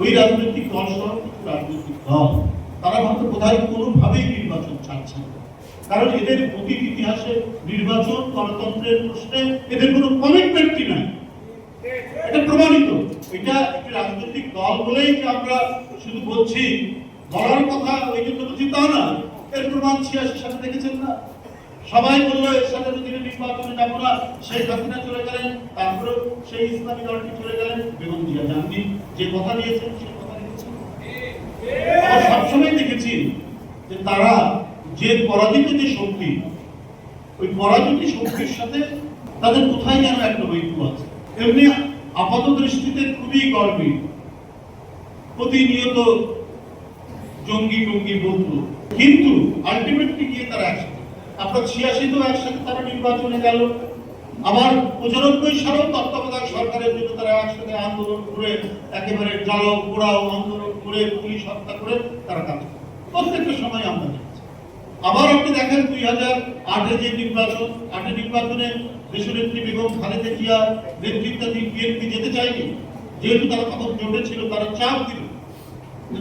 ওই রাজনৈতিক দল রাজনৈতিক দল, তারা হয়তো বোধহয় কোনোভাবেই নির্বাচন না। কারণ এদের অতীত ইতিহাসে নির্বাচন গণতন্ত্রের প্রশ্নে এদের কোনো কমিটমেন্টই নাই। এটা প্রমাণিত। এটা একটি রাজনৈতিক দল বলেই যে আমরা শুধু বলছি বলার কথা ওই জন্য বলছি তা না। এর প্রমাণ ছিয়াশি সালে দেখেছেন না? সবাই বলল এর সাথে যদি নির্বাচনে যাব না। শেখ হাসিনা চলে গেলেন তারপরে সেই ইসলামী দলটি চলে গেলেন। বেগম জিয়া জাহাঙ্গীর যে কথা দিয়েছেন, সেই কথা দিয়েছেন। সবসময় দেখেছি যে তারা যে পরাজিত যে শক্তি, ওই পরাজিত শক্তির সাথে তাদের কোথায় যেন একটা ঐক্য আছে। এমনি আপাত দৃষ্টিতে খুবই গর্বী প্রতিনিয়ত জঙ্গি টঙ্গি বলতো কিন্তু আলটিমেটলি গিয়ে তারা একসাথে। আপনার ছিয়াশিতেও একসাথে তারা নির্বাচনে গেল। আবার পঁচানব্বই সালেও তত্ত্বাবধায়ক একসাথে আন্দোলন করে, একেবারে জ্বালাও, পোড়াও, আন্দোলন করে, পুলিশ হত্যা করে তারা কাজ করে। প্রত্যেকটা সময় আমরা দেখেছি। আবার আপনি দেখেন দুই হাজার আটে যে নির্বাচন, আটে নির্বাচনে দেশনেত্রী বেগম খালেদা জিয়া নেতৃত্বাধীন বিএনপি যেতে চায়নি, যেহেতু তারা তখন জোটে ছিল, তারা চাপ দিল।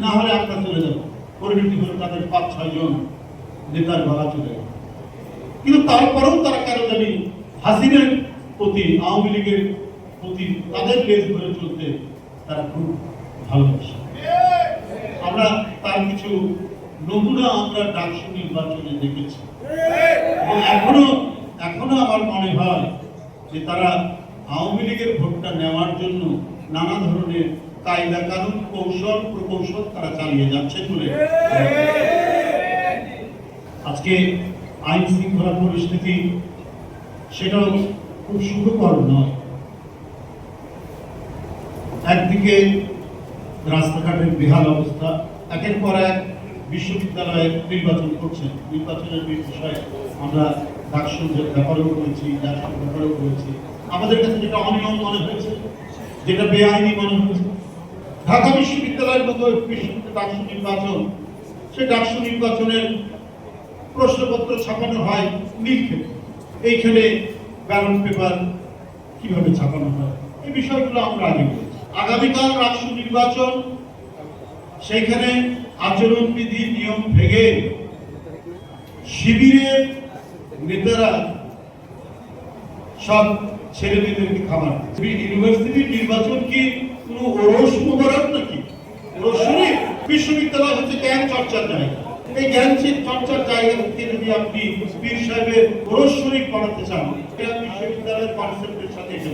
না হলে আমরা চলে যাব। পরিণতি হলো তাদের পাঁচ, ছয় জন নেতার গলা চলে গেল। কিন্তু তারপরেও তারা কেন জানি হাসিনের প্রতি আওয়ামী লীগের প্রতি তাদের লেজ ধরে চলতে তারা খুব ভালোবাসে। আমরা তার কিছু নমুনা আমরা ডাকসু নির্বাচনে দেখেছি। এবং এখনও এখনও আমার মনে হয় যে তারা আওয়ামী লীগের ভোটটা নেওয়ার জন্য নানা ধরনের কায়দা কানুন, কৌশল, প্রকৌশল তারা চালিয়ে যাচ্ছে বলে আজকে আইন শৃঙ্খলা পরিস্থিতি সেটাও খুব সুখকর নয়। একদিকে রাস্তাঘাটের বেহাল অবস্থা, একের পর এক বিশ্ববিদ্যালয়ে নির্বাচন করছেন। নির্বাচনের বিষয়ে আমরা ডাকসুর ব্যাপারেও করেছি ডাকসুর ব্যাপারেও করেছি আমাদের কাছে যেটা অনিয়ম মনে হয়েছে, যেটা বেআইনি মনে হয়েছে, ঢাকা বিশ্ববিদ্যালয়ের মতো ডাকসু নির্বাচন, সে ডাকসু নির্বাচনের প্রশ্নপত্র ছাপানো হয় নীলক্ষেত এইখানে ব্যালট পেপার কীভাবে ছাপানো হয়? এই বিষয়গুলো আমরা আগে আগামীকাল রাষ্ট্র নির্বাচন। সেইখানে আচরণবিধি নিয়ম ভেঙে শিবিরের নেতারা সব ছেলে মেয়েদেরকে খাবার ইউনিভার্সিটির নির্বাচন কি কোনো ওরস মোবারক নাকি? বিশ্ববিদ্যালয় হচ্ছে জ্ঞান চর্চার জায়গা। এই জ্ঞান চর্চার জায়গা থেকে যদি আপনি পীর সাহেবের ওরস শরীফ বানাতে চান বিশ্ববিদ্যালয়ের কনসেপ্টের সাথে এটা।